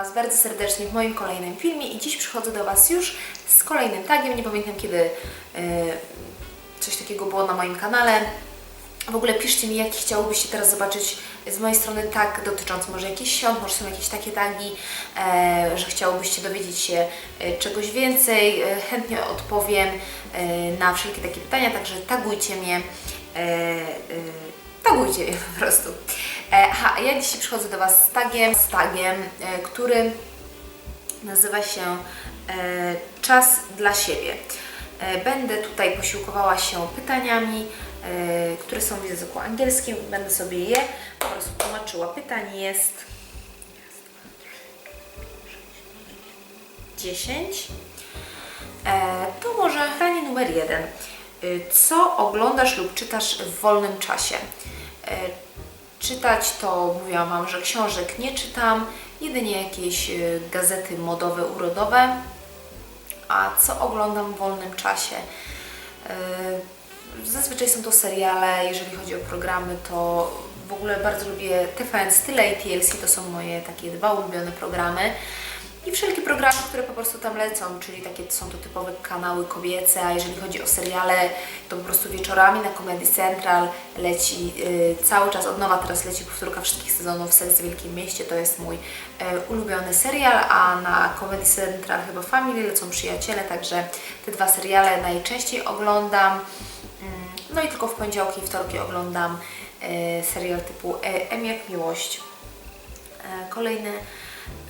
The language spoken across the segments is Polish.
Was bardzo serdecznie w moim kolejnym filmie i dziś przychodzę do Was już z kolejnym tagiem. Nie pamiętam kiedy e, coś takiego było na moim kanale. W ogóle piszcie mi, jaki chciałobyście teraz zobaczyć z mojej strony tag dotyczący może jakichś świąt, może są jakieś takie tagi, e, że chciałobyście dowiedzieć się e, czegoś więcej. E, chętnie odpowiem e, na wszelkie takie pytania, także tagujcie mnie. E, e, tagujcie mnie po prostu. E, aha, a ja dzisiaj przychodzę do Was z tagiem, z tagiem, e, który nazywa się e, Czas dla siebie. E, Będę tutaj posiłkowała się pytaniami, e, które są w języku angielskim. Będę sobie je po prostu tłumaczyła. Pytań jest 10. E, To może pytanie numer jeden. Co oglądasz lub czytasz w wolnym czasie? E, Czytać to mówiłam Wam, że książek nie czytam, jedynie jakieś y, gazety modowe, urodowe. A co oglądam w wolnym czasie? Y, Zazwyczaj są to seriale, jeżeli chodzi o programy, to w ogóle bardzo lubię TVN Style i TLC, to są moje takie dwa ulubione programy. I wszelkie programy, które po prostu tam lecą, czyli takie są to typowe kanały kobiece, a jeżeli chodzi o seriale, to po prostu wieczorami na Comedy Central leci y, cały czas, od nowa teraz leci powtórka wszystkich sezonów Seks w Wielkim Mieście, to jest mój y, ulubiony serial, a na Comedy Central chyba Family lecą Przyjaciele, także te dwa seriale najczęściej oglądam. Mm, No i tylko w poniedziałki i wtorki oglądam y, serial typu M jak Miłość. Kolejne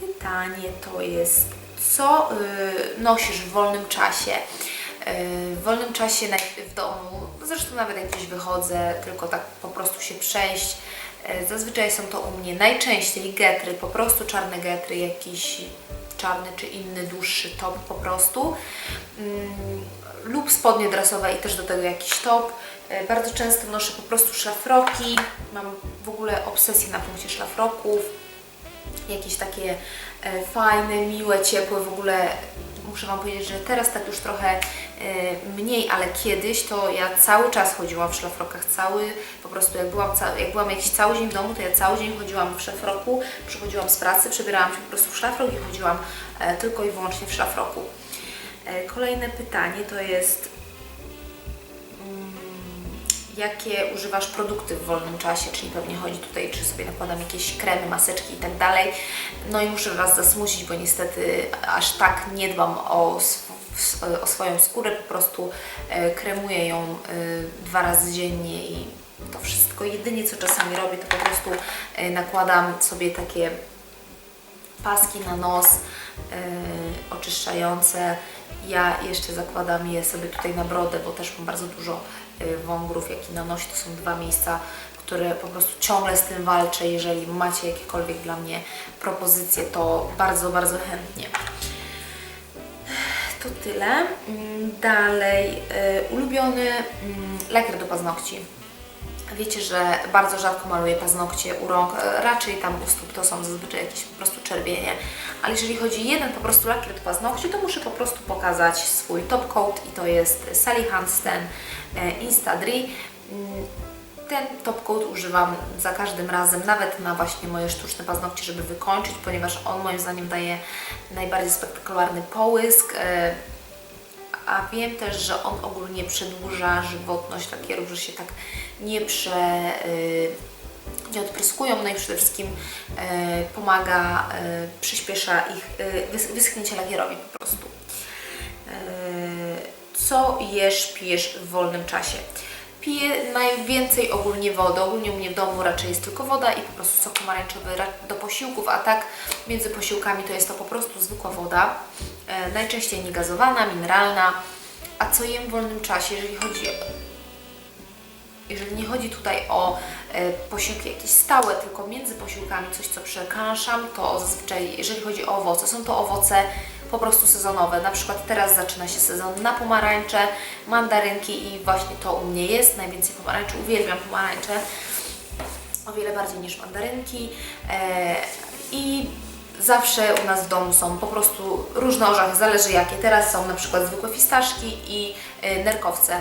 pytanie to jest, co y, nosisz w wolnym czasie? Y, w wolnym czasie najpierw w domu, zresztą nawet jak gdzieś wychodzę, tylko tak po prostu się przejść. Y, zazwyczaj są to u mnie najczęściej getry, po prostu czarne getry, jakiś czarny czy inny dłuższy top po prostu. Mm, lub spodnie dresowe i też do tego jakiś top. Bardzo często noszę po prostu szlafroki. Mam w ogóle obsesję na punkcie szlafroków. Jakieś takie e, fajne, miłe, ciepłe w ogóle. Muszę Wam powiedzieć, że teraz tak już trochę e, mniej, ale kiedyś to ja cały czas chodziłam w szlafrokach, cały, po prostu jak byłam, jak byłam jakiś cały dzień w domu, to ja cały dzień chodziłam w szlafroku, przychodziłam z pracy, przebierałam się po prostu w szlafrok i chodziłam e, tylko i wyłącznie w szlafroku. Kolejne pytanie to jest, jakie używasz produkty w wolnym czasie, czyli pewnie chodzi tutaj, czy sobie nakładam jakieś kremy, maseczki i tak dalej. No i muszę Was zasmucić, bo niestety aż tak nie dbam o, sw- o swoją skórę, po prostu e, kremuję ją e, dwa razy dziennie i to wszystko. Jedynie co czasami robię, to po prostu e, nakładam sobie takie paski na nos oczyszczające. Ja jeszcze zakładam je sobie tutaj na brodę, bo też mam bardzo dużo wągrów, jak i na nosie. To są dwa miejsca, które po prostu ciągle z tym walczę. Jeżeli macie jakiekolwiek dla mnie propozycje, to bardzo, bardzo chętnie. To tyle. Mm, Dalej, yy, ulubiony mm, lakier do paznokci. Wiecie, że bardzo rzadko maluję paznokcie u rąk, e, raczej tam u stóp to są zazwyczaj jakieś po prostu czerwienie. Ale jeżeli chodzi o jeden po prostu lakier do paznokci, to muszę po prostu pokazać swój top coat i to jest Sally Hansen e, Instadri. Mm, Ten top coat używam za każdym razem, nawet na właśnie moje sztuczne paznokcie, żeby wykończyć, ponieważ on moim zdaniem daje najbardziej spektakularny połysk. A wiem też, że on ogólnie przedłuża żywotność lakierów, że się tak nie prze... y, nie odpryskują, no i przede wszystkim y, pomaga, y, przyspiesza ich wys- wyschnięcie lakierowi po prostu. Co jesz, pijesz w wolnym czasie? Piję najwięcej ogólnie wody. Ogólnie u mnie w domu raczej jest tylko woda i po prostu sok pomarańczowy ra- do posiłków, a tak między posiłkami to jest to po prostu zwykła woda. E, najczęściej niegazowana, mineralna. A co jem w wolnym czasie, jeżeli chodzi jeżeli nie chodzi tutaj o e, posiłki jakieś stałe, tylko między posiłkami coś, co przekąszam, to zazwyczaj, jeżeli chodzi o owoce, są to owoce po prostu sezonowe. Na przykład teraz zaczyna się sezon na pomarańcze, mandarynki i właśnie to u mnie jest. Najwięcej pomarańczy, uwielbiam pomarańcze o wiele bardziej niż mandarynki. E, I zawsze u nas w domu są po prostu różne orzechy, zależy jakie. Teraz są na przykład zwykłe fistaszki i e, nerkowce.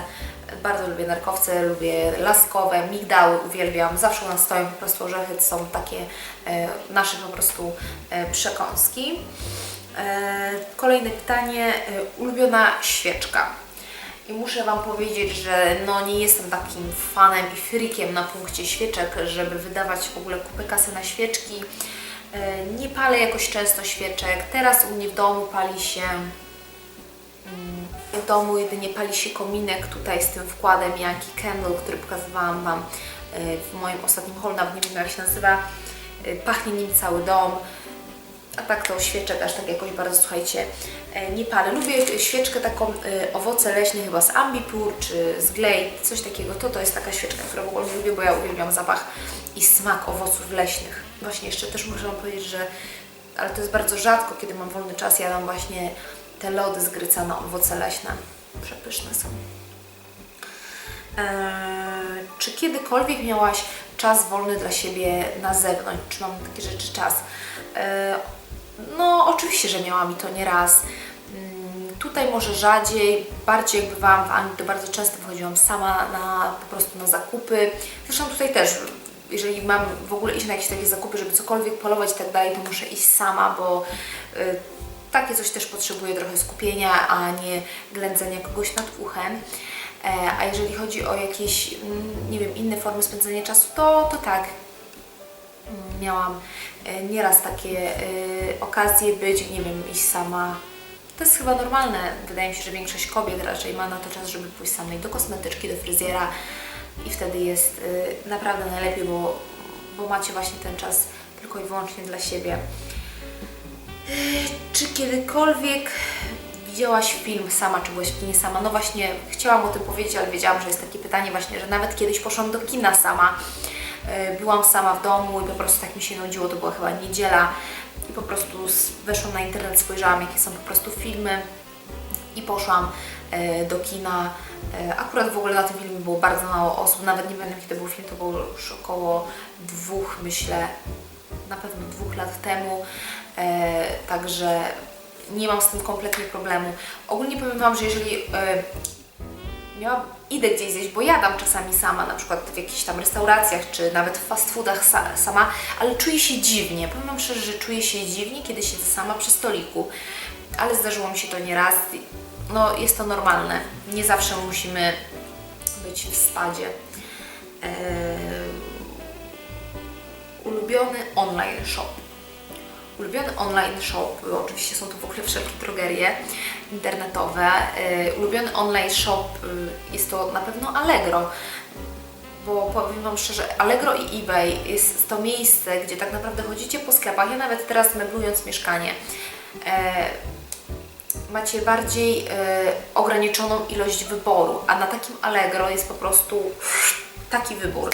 Bardzo lubię nerkowce, lubię laskowe, migdały uwielbiam. Zawsze u nas stoją po prostu orzechy, to są takie e, nasze po prostu e, przekąski. Kolejne pytanie, ulubiona świeczka. I muszę Wam powiedzieć, że no nie jestem takim fanem i frikiem na punkcie świeczek, żeby wydawać w ogóle kupę kasy na świeczki. E, Nie palę jakoś często świeczek. Teraz u mnie w domu pali się mm, w domu jedynie pali się kominek tutaj z tym wkładem Yankee Candle, który pokazywałam Wam e, w moim ostatnim haul, nie wiem jak się nazywa. E, Pachnie nim cały dom. A tak to świeczek aż tak jakoś bardzo, słuchajcie, e, nie palę. Lubię świeczkę taką e, owoce leśne chyba z Ambipur czy z Glade, coś takiego. To to jest taka świeczka, którą w ogóle lubię, bo ja uwielbiam zapach i smak owoców leśnych. Właśnie jeszcze też muszę Wam powiedzieć, że ale to jest bardzo rzadko, kiedy mam wolny czas, jadam właśnie te lody z gryca na owoce leśne. Przepyszne są. Eee, czy kiedykolwiek miałaś czas wolny dla siebie na zewnątrz? Czy mam takie rzeczy czas? Eee, no, oczywiście, że miałam i to nie raz. Mm, Tutaj może rzadziej, bardziej jak bywałam w Anglii, to bardzo często wychodziłam sama na, po prostu na zakupy. Zresztą tutaj też, jeżeli mam w ogóle iść na jakieś takie zakupy, żeby cokolwiek polować i tak dalej, to muszę iść sama, bo y, takie coś też potrzebuje trochę skupienia, a nie ględzenia kogoś nad uchem. E, a jeżeli chodzi o jakieś, mm, nie wiem, inne formy spędzania czasu, to, to tak, miałam e, nieraz takie e, okazje być, nie wiem, iść sama. To jest chyba normalne. Wydaje mi się, że większość kobiet raczej ma na to czas, żeby pójść samej do kosmetyczki, do fryzjera i wtedy jest naprawdę najlepiej, bo, bo macie właśnie ten czas tylko i wyłącznie dla siebie. Czy kiedykolwiek widziałaś film sama, czy byłaś w kinie sama? No właśnie, chciałam o tym powiedzieć, ale wiedziałam, że jest takie pytanie właśnie, że nawet kiedyś poszłam do kina sama. E, Byłam sama w domu i po prostu tak mi się nudziło, to była chyba niedziela i po prostu weszłam na internet, spojrzałam jakie są po prostu filmy i poszłam e, do kina. E, Akurat w ogóle na tym filmie było bardzo mało osób, nawet nie pamiętam to był film, to było już około dwóch, myślę, na pewno dwóch lat temu, także nie mam z tym kompletnie problemu. Ogólnie powiem Wam, że jeżeli e, miałam, idę gdzieś zjeść, bo jadam czasami sama, na przykład w jakichś tam restauracjach, czy nawet w fast foodach sa, sama, ale czuję się dziwnie. Powiem Wam szczerze, że czuję się dziwnie, kiedy siedzę sama przy stoliku, ale zdarzyło mi się to nieraz. No, jest to normalne. Nie zawsze musimy być w spadzie. Eee, ulubiony online shop. Ulubiony online shop, oczywiście są to w ogóle wszelkie drogerie internetowe. Yy, ulubiony online shop yy, jest to na pewno Allegro, bo powiem Wam szczerze, Allegro i eBay jest to miejsce, gdzie tak naprawdę chodzicie po sklepach. Ja nawet teraz meblując mieszkanie, e, macie bardziej ograniczoną ilość wyboru, a na takim Allegro jest po prostu taki wybór.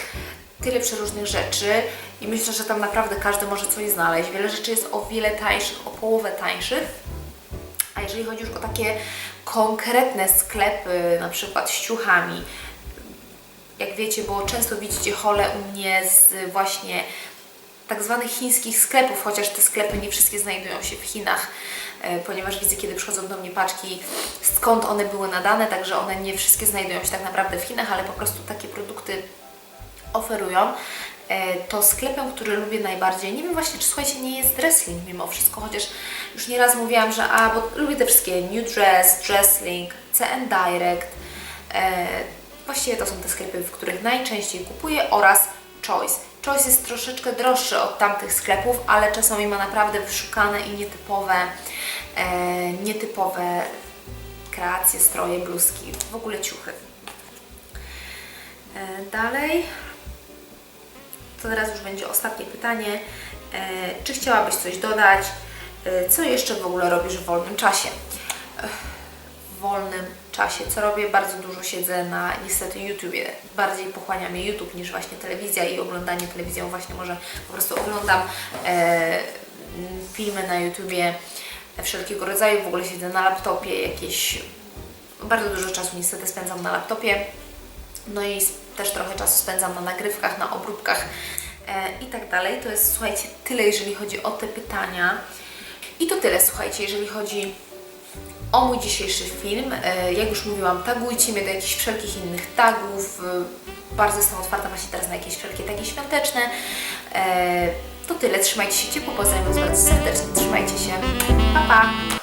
Tyle przeróżnych rzeczy i myślę, że tam naprawdę każdy może coś znaleźć. Wiele rzeczy jest o wiele tańszych, o połowę tańszych. A jeżeli chodzi już o takie konkretne sklepy, na przykład z ciuchami, jak wiecie, bo często widzicie hole u mnie z właśnie tak zwanych chińskich sklepów, chociaż te sklepy nie wszystkie znajdują się w Chinach, e, ponieważ widzę, kiedy przychodzą do mnie paczki, skąd one były nadane, także one nie wszystkie znajdują się tak naprawdę w Chinach, ale po prostu takie produkty oferują. E, To sklepem, który lubię najbardziej, nie wiem właśnie, czy słuchajcie, nie jest Dresslink mimo wszystko, chociaż już nieraz mówiłam, że a, bo lubię te wszystkie New Dress, Dresslink, CN Direct, e, Właściwie to są te sklepy, w których najczęściej kupuję oraz Choice. Choice jest troszeczkę droższy od tamtych sklepów, ale czasami ma naprawdę wyszukane i nietypowe, e, nietypowe kreacje, stroje, bluzki, w ogóle ciuchy. E, dalej, to teraz już będzie ostatnie pytanie. E, czy chciałabyś coś dodać? E, co jeszcze w ogóle robisz w wolnym czasie? w wolnym czasie. Co robię? Bardzo dużo siedzę na niestety YouTubie. Bardziej pochłania mnie YouTube niż właśnie telewizja i oglądanie telewizją. Właśnie może po prostu oglądam e, filmy na YouTubie wszelkiego rodzaju. W ogóle siedzę na laptopie jakieś... Bardzo dużo czasu niestety spędzam na laptopie. No i też trochę czasu spędzam na nagrywkach, na obróbkach e, i tak dalej. To jest, słuchajcie, tyle, jeżeli chodzi o te pytania. I to tyle, słuchajcie, jeżeli chodzi o mój dzisiejszy film. E, Jak już mówiłam, tagujcie mnie do jakichś wszelkich innych tagów. E, Bardzo jestem otwarta właśnie teraz na jakieś wszelkie tagi świąteczne. To tyle, trzymajcie się ciepło, pozdrawiam Was bardzo serdecznie, trzymajcie się, pa pa!